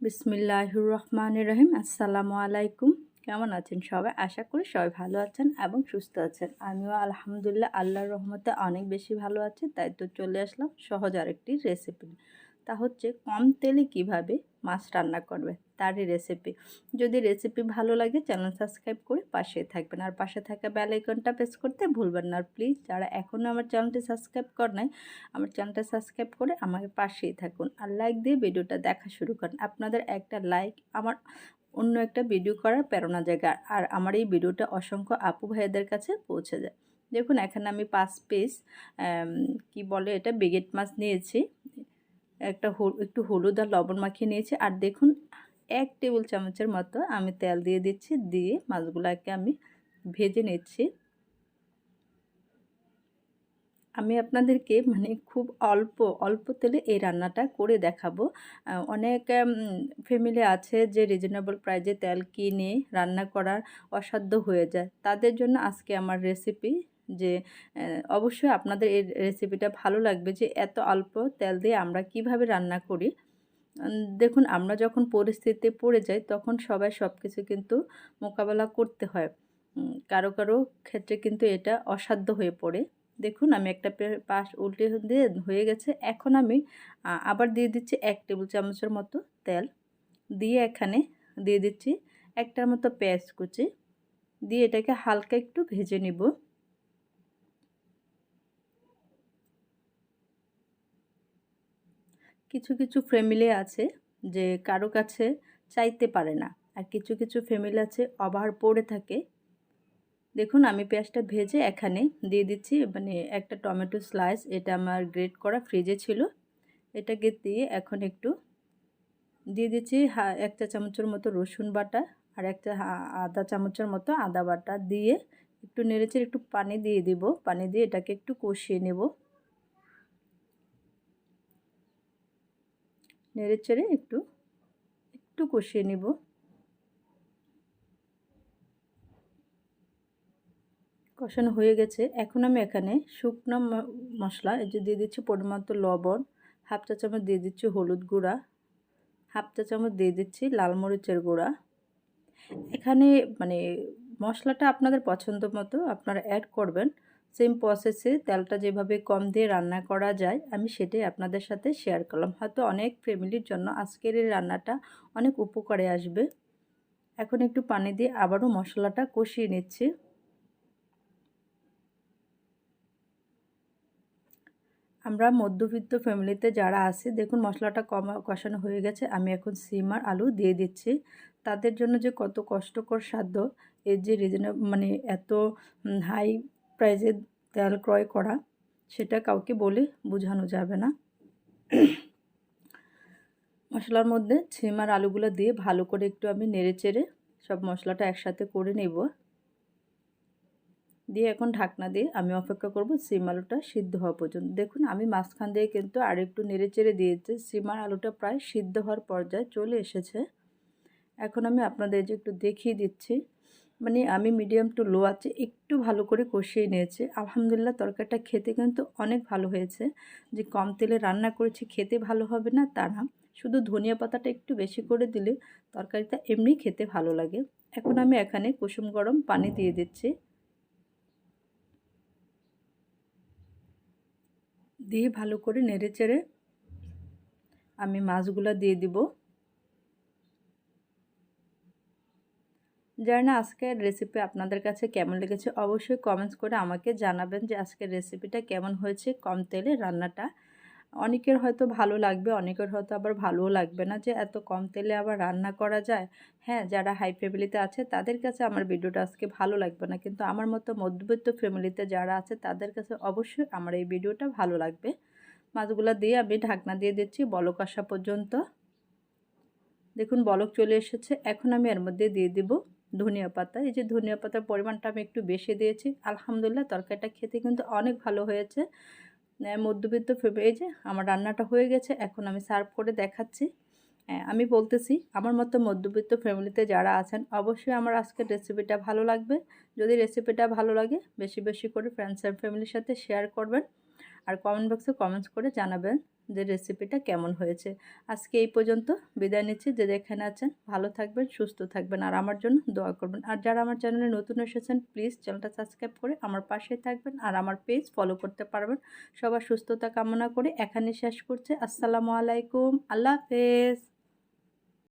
বিসমিল্লাহির রহমান রহিম। আসসালামু আলাইকুম। কেমন আছেন সবাই? আশা করি সবাই ভালো আছেন এবং সুস্থ আছেন। আমিও আলহামদুলিল্লাহ আল্লাহর রহমতে অনেক বেশি ভালো আছি, তাই তো চলে আসলাম সহজ আরেকটি রেসিপি তা হচ্ছে কম তেলে কীভাবে মাছ রান্না করবে তারই রেসিপি যদি রেসিপি ভালো লাগে চ্যানেল সাবস্ক্রাইব করে পাশে থাকবেন। আর পাশে থাকা বেল আইকনটা প্রেস করতে ভুলবেন না। আর প্লিজ যারা এখনও আমার চ্যানেলটি সাবস্ক্রাইব কর নাই, আমার চ্যানেলটা সাবস্ক্রাইব করে আমার পাশেই থাকুন। আর লাইক দিয়ে ভিডিওটা দেখা শুরু করেন। আপনাদের একটা লাইক আমার অন্য একটা ভিডিও করার প্রেরণা জায়গা আর আমার এই ভিডিওটা অসংখ্য আপু ভাইয়াদের কাছে পৌঁছে যায়। দেখুন, এখানে আমি পাঁচ পিস কি বলে এটা বেগেট মাছ নিয়েছি। একটা একটু হলুদ আর লবণ মাখিয়ে নিয়েছি। আর দেখুন, এক টেবিল চামচের মতো আমি তেল দিয়ে দিচ্ছি, দিয়ে মাছগুলোকে আমি ভেজে নিচ্ছি। আমি আপনাদেরকে মানে খুব অল্প অল্প তেলে এই রান্নাটা করে দেখাবো। অনেক ফ্যামিলি আছে যে রিজনেবল প্রাইজে তেল কিনে রান্না করার অসাধ্য হয়ে যায়। তাদের জন্য আজকে আমার রেসিপি যে অবশ্যই আপনাদের এই রেসিপিটা ভালো লাগবে যে, এত অল্প তেল দিয়ে আমরা কীভাবে রান্না করি। দেখুন, আমরা যখন পরিস্থিতিতে পড়ে যাই, তখন সবাই সব কিছু কিন্তু মোকাবেলা করতে হয়। কারও কারও ক্ষেত্রে কিন্তু এটা অসাধ্য হয়ে পড়ে। দেখুন, আমি একটা পাশ উল্টে দিয়ে হয়ে গেছে। এখন আমি আবার দিয়ে দিচ্ছি এক টেবিল চামচের মতো তেল। দিয়ে এখানে দিয়ে দিচ্ছি একটার মতো পেঁয়াজ কুচি। দিয়ে এটাকে হালকা একটু ভেজে নিব। কিছু কিছু ফ্যামিলি আছে যে কারও কাছে চাইতে পারে না আর কিছু কিছু ফ্যামিলি আছে অভার পড়ে থাকে। দেখুন আমি পেঁয়াজটা ভেজে এখানে দিয়ে দিচ্ছি মানে একটা টমেটো স্লাইস এটা আমার গ্রেট করা ফ্রিজে ছিল। এটাকে দিয়ে এখন একটু দিয়ে দিচ্ছি এক চা চামচের মতো রসুন বাটা আর একটা আধা চামচের মতো আদা বাটা দিয়ে একটু নেড়েচেড়ে একটু পানি দিয়ে দিব। পানি দিয়ে এটাকে একটু কষিয়ে নেব। নেড়ে চেড়ে একটু একটু কষিয়ে নিব। কষানো হয়ে গেছে। এখন আমি এখানে শুকনো মশলা, এই যে দিয়ে দিচ্ছি পরিমাণ লবণ, হাফ চা চামচ দিয়ে দিচ্ছি হলুদ গুঁড়া, হাফ চা চামচ দিয়ে দিচ্ছি লাল মরিচের গুঁড়া। এখানে মানে মশলাটা আপনাদের পছন্দ মতো আপনারা অ্যাড করবেন। সেম প্রসেসে তেলটা যেভাবে কম দিয়ে রান্না করা যায়, আমি সেটাই আপনাদের সাথে শেয়ার করলাম। হয়তো অনেক ফ্যামিলির জন্য আজকের এই রান্নাটা অনেক উপকারে আসবে। এখন একটু পানি দিয়ে আবারও মশলাটা কষিয়ে নিচ্ছি। আমরা মধ্যবিত্ত ফ্যামিলিতে যারা আছি, দেখুন মশলাটা কম, কষানো হয়ে গেছে, আমি এখন সিম আর আলু দিয়ে দিচ্ছি। তাদের জন্য যে কত কষ্টকর সাধ্য এর যে রিজনে মানে এত হাই প্রাইজে তেল ক্রয় করা, সেটা কাউকে বলে বোঝানো যাবে না। মশলার মধ্যে ছিম আর আলুগুলো দিয়ে ভালো করে একটু আমি নেড়ে চেড়ে সব মশলাটা একসাথে করে নেব। দিয়ে এখন ঢাকনা দিয়ে আমি অপেক্ষা করব সিম আলুটা সিদ্ধ হওয়া পর্যন্ত। দেখুন, আমি মাঝখান দিয়ে কিন্তু আর একটু নেড়ে চেড়ে দিয়েছি। সিম আর আলুটা প্রায় সিদ্ধ হওয়ার পর্যায়ে চলে এসেছে। এখন আমি আপনাদের যে একটু দেখিয়ে দিচ্ছি মানে আমি মিডিয়াম টু লো আছে, একটু ভালো করে কষিয়ে নিয়েছি। আলহামদুলিল্লাহ তরকারিটা খেতে কিন্তু অনেক ভালো হয়েছে। যে কম তেলে রান্না করেছি খেতে ভালো হবে না তা না। শুধু ধনিয়া পাতাটা একটু বেশি করে দিলে তরকারিটা এমনি খেতে ভালো লাগে। এখন আমি এখানে কুসুম গরম পানি দিয়ে দিচ্ছি। দিয়ে ভালো করে নেড়ে চেড়ে আমি মাছগুলো দিয়ে দিব। জানি না আজকের রেসিপি আপনাদের কাছে কেমন লেগেছে অবশ্যই কমেন্টস করে আমাকে জানাবেন যে আজকের রেসিপিটা কেমন হয়েছে কম তেলে রান্নাটা। অনেকের হয়তো ভালো লাগবে, অনেকের হয়তো আবার ভালোও লাগবে না যে এত কম তেলে আবার রান্না করা যায়। হ্যাঁ যারা হাই ফ্যামিলিতে আছে তাদের কাছে আমার ভিডিওটা আজকে ভালো লাগবে না। কিন্তু আমার মতো মধ্যবিত্ত ফ্যামিলিতে যারা আছে তাদের কাছে অবশ্যই আমার এই ভিডিওটা ভালো লাগবে। মাছগুলো দিয়ে আমি ঢাকনা দিয়ে দিচ্ছি বলক আসা পর্যন্ত। দেখুন, বলক চলে এসেছে। এখন আমি এর মধ্যে দিয়ে দিব ধনিয়া পাতা। এই যে ধনিয়া পাতার পরিমাণটা আমি একটু বেশি দিয়েছি। আলহামদুলিল্লাহ, তরকারিটা খেতে কিন্তু অনেক ভালো হয়েছে। মধ্যবিত্ত এই যে আমার রান্নাটা হয়ে গেছে, এখন আমি সার্ভ করে দেখাচ্ছি। আমি বলতেছি, আমার মতো মধ্যবিত্ত ফ্যামিলিতে যারা আছেন, অবশ্যই আমার আজকের রেসিপিটা ভালো লাগবে। যদি রেসিপিটা ভালো লাগে, বেশি বেশি করে ফ্রেন্ডস অ্যান্ড ফ্যামিলির সাথে শেয়ার করবেন। আর কমেন্ট বক্সে কমেন্টস করে জানাবেন যে রেসিপিটা কেমন হয়েছে। আজকে এই পর্যন্ত, বিদায় নিচ্ছি। যে যেখানে আছেন, ভালো থাকবেন, সুস্থ থাকবেন, আর আমার জন্য দোয়া করবেন। আর যারা আমার চ্যানেলে নতুন এসেছেন প্লিজ চ্যানেলটা সাবস্ক্রাইব করে আমার পাশে থাকবেন আর আমার পেজ ফলো করতে পারবেন। সবার সুস্থতা কামনা করে এখানে শেষ করছে। আসসালামু আলাইকুম। আল্লাহ হাফেজ।